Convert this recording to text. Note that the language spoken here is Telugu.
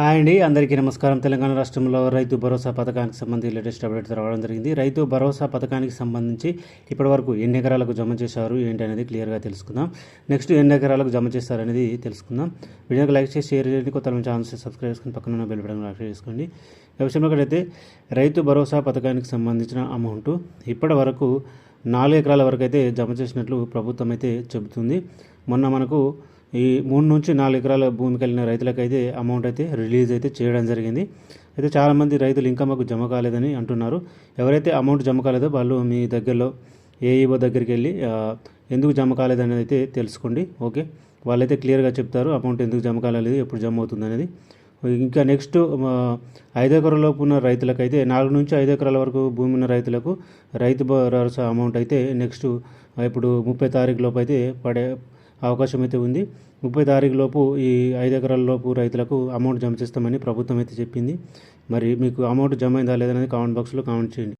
హాయ్ అండి. అందరికీ నమస్కారం. తెలంగాణ రాష్ట్రంలో రైతు భరోసా పథకానికి సంబంధించి లేటెస్ట్ అప్డేట్ రావడం జరిగింది. రైతు భరోసా పథకానికి సంబంధించి ఇప్పటివరకు ఎన్ని ఎకరాలకు జమ చేశారు ఏంటి అనేది క్లియర్గా తెలుసుకుందాం. నెక్స్ట్ ఎన్ని ఎకరాలకు జమ చేస్తారు అనేది తెలుసుకుందాం. వీడియోకి లైక్ చేసి షేర్ చేయండి. కొత్త మన ఛానల్స్ సబ్స్క్రైబ్ చేసుకుని పక్కన ఉన్న బెల్ బటన్ యాక్టివ్ చేసుకోండి. విషయంలోకైతే అయితే రైతు భరోసా పథకానికి సంబంధించిన అమౌంట్ ఇప్పటి వరకు నాలుగు ఎకరాల వరకు అయితే జమ చేసినట్లు ప్రభుత్వం అయితే చెబుతుంది. మొన్న మనకు ఈ మూడు నుంచి నాలుగు ఎకరాల భూమి కలిగిన రైతులకైతే అమౌంట్ అయితే రిలీజ్ అయితే చేయడం జరిగింది. అయితే చాలామంది రైతులు ఇంకా మాకు జమ కాలేదని అంటున్నారు. ఎవరైతే అమౌంట్ జమ కాలేదో వాళ్ళు మీ దగ్గరలో ఏఈఓ దగ్గరికి వెళ్ళి ఎందుకు జమ కాలేదనేది అయితే తెలుసుకోండి. ఓకే? వాళ్ళైతే క్లియర్గా చెప్తారు అమౌంట్ ఎందుకు జమ కాలేదు ఎప్పుడు జమ అవుతుంది అనేది ఇంకా నెక్స్ట్ ఐదు ఎకరాలలోపు ఉన్న రైతులకైతే నాలుగు నుంచి ఐదు ఎకరాల వరకు భూమి ఉన్న రైతులకు రైతు భరోసా అమౌంట్ అయితే నెక్స్ట్ ఇప్పుడు ముప్పై తారీఖు లోపు అయితే పడే అవకాశం అయితే ఉంది. ముప్పై తారీఖు లోపు ఈ ఐదు ఎకరాల లోపు రైతులకు అమౌంట్ జమ చేస్తామని ప్రభుత్వం అయితే చెప్పింది. మరి మీకు అమౌంట్ జమ అయిందా లేదనేది కామెంట్ బాక్స్లో కామెంట్ చేయండి.